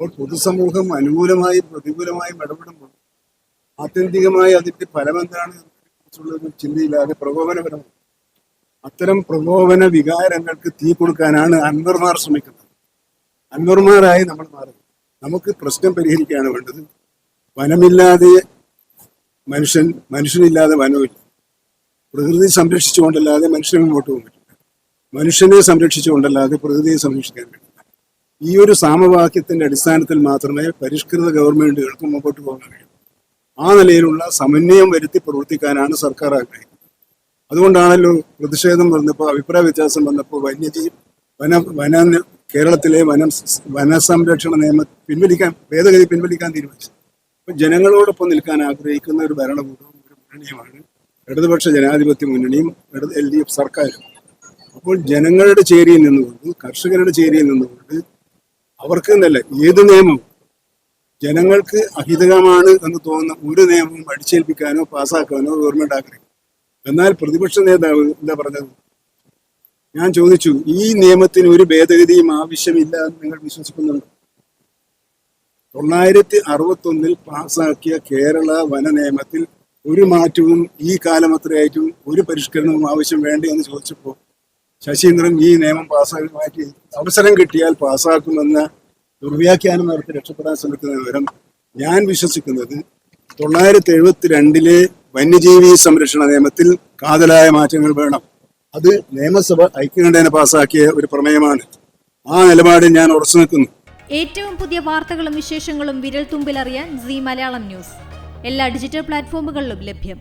അപ്പോൾ പൊതുസമൂഹം അനുകൂലമായും പ്രതികൂലമായും ഇടപെടുമ്പോൾ ആത്യന്തികമായി അതിന്റെ ഫലം എന്താണ് എന്നതിനെക്കുറിച്ചുള്ള ചിന്തയില്ലാതെ പ്രകോപനപരമാണ് അത്തരം പ്രകോപന വികാരങ്ങൾക്ക് തീ കൊടുക്കാനാണ് അൻവർമാർ ശ്രമിക്കുന്നത്. അൻവർമാരായി നമ്മൾ മാറുന്നത് നമുക്ക് പ്രശ്നം പരിഹരിക്കുകയാണ് വേണ്ടത്. വനമില്ലാതെ മനുഷ്യൻ മനുഷ്യനില്ലാതെ വനമില്ല പ്രകൃതി സംരക്ഷിച്ചുകൊണ്ടല്ലാതെ മനുഷ്യനെ മുമ്പോട്ട് പോകാൻ പറ്റില്ല. മനുഷ്യനെ സംരക്ഷിച്ചുകൊണ്ടല്ലാതെ പ്രകൃതിയെ സംരക്ഷിക്കാൻ പറ്റില്ല. ഈ ഒരു സാമവാക്യത്തിന്റെ അടിസ്ഥാനത്തിൽ മാത്രമേ പരിഷ്കൃത ഗവൺമെന്റുകൾക്ക് മുമ്പോട്ട് പോകാൻ കഴിയൂ. ആ നിലയിലുള്ള സമന്വയം വരുത്തി പ്രവർത്തിക്കാനാണ് സർക്കാർ ആഗ്രഹിക്കുന്നത്. അതുകൊണ്ടാണല്ലോ പ്രതിഷേധം വന്നപ്പോൾ അഭിപ്രായ വ്യത്യാസം വന്നപ്പോൾ വന്യജീവി വന വന കേരളത്തിലെ വനം വനസംരക്ഷണ നിയമം പിൻവലിക്കാൻ ഭേദഗതി പിൻവലിക്കാൻ തീരുമാനിച്ചു അപ്പൊ ജനങ്ങളോടൊപ്പം നിൽക്കാൻ ആഗ്രഹിക്കുന്ന ഒരു ഭരണകൂടവും ഒരു മുന്നണിയുമാണ്. ഇടതുപക്ഷ ജനാധിപത്യ മുന്നണിയും എൽ ഡി എഫ് സർക്കാരും. അപ്പോൾ ജനങ്ങളുടെ ചേരിയിൽ നിന്നുകൊണ്ട് കർഷകരുടെ ചേരിയിൽ നിന്നുകൊണ്ട് അവർക്ക് എന്നല്ല ഏത് നിയമവും ജനങ്ങൾക്ക് അഹിതകമാണ് എന്ന് തോന്നുന്ന ഒരു നിയമവും അടിച്ചേൽപ്പിക്കാനോ പാസ്സാക്കാനോ ഗവൺമെന്റ് ആഗ്രഹിക്കും എന്നാൽ പ്രതിപക്ഷ നേതാവ് എന്താ പറഞ്ഞത്? ഞാൻ ചോദിച്ചു ഈ നിയമത്തിന് ഒരു ഭേദഗതിയും ആവശ്യമില്ല എന്ന് നിങ്ങൾ വിശ്വസിക്കുന്നുണ്ട്? തൊള്ളായിരത്തി അറുപത്തി ഒന്നിൽ പാസാക്കിയ കേരള വന നിയമത്തിൽ ഒരു മാറ്റവും ഈ കാലം അത്രയായിട്ടും ഒരു പരിഷ്കരണവും ആവശ്യം വേണ്ടേ എന്ന് ചോദിച്ചപ്പോൾ ശശീന്ദ്രൻ ഈ നിയമം പാസ്സാക്കി മാറ്റി. അവസരം കിട്ടിയാൽ പാസ്സാക്കുമെന്ന ദുർവ്യാഖ്യാനം നടത്തി രക്ഷപ്പെടാൻ ശ്രമിക്കുന്ന വിവരം ഞാൻ വിശ്വസിക്കുന്നത് തൊള്ളായിരത്തി എഴുപത്തി രണ്ടിലെ വന്യജീവി സംരക്ഷണ നിയമത്തിൽ കാതലായ മാറ്റങ്ങൾ വേണം. അത് നിയമസഭ ഐക്യകണ്ഠേന പാസാക്കിയ ഒരു പ്രമേയമാണ്. ആ നിലപാടിൽ ഞാൻ ഉറച്ചു നിൽക്കുന്നു. ഏറ്റവും പുതിയ വാർത്തകളും വിശേഷങ്ങളും വിരൽ തുമ്പിലറിയാൻ സി മലയാളം ന്യൂസ്. എല്ലാ ഡിജിറ്റൽ പ്ലാറ്റ്ഫോമുകളിലും ലഭ്യം.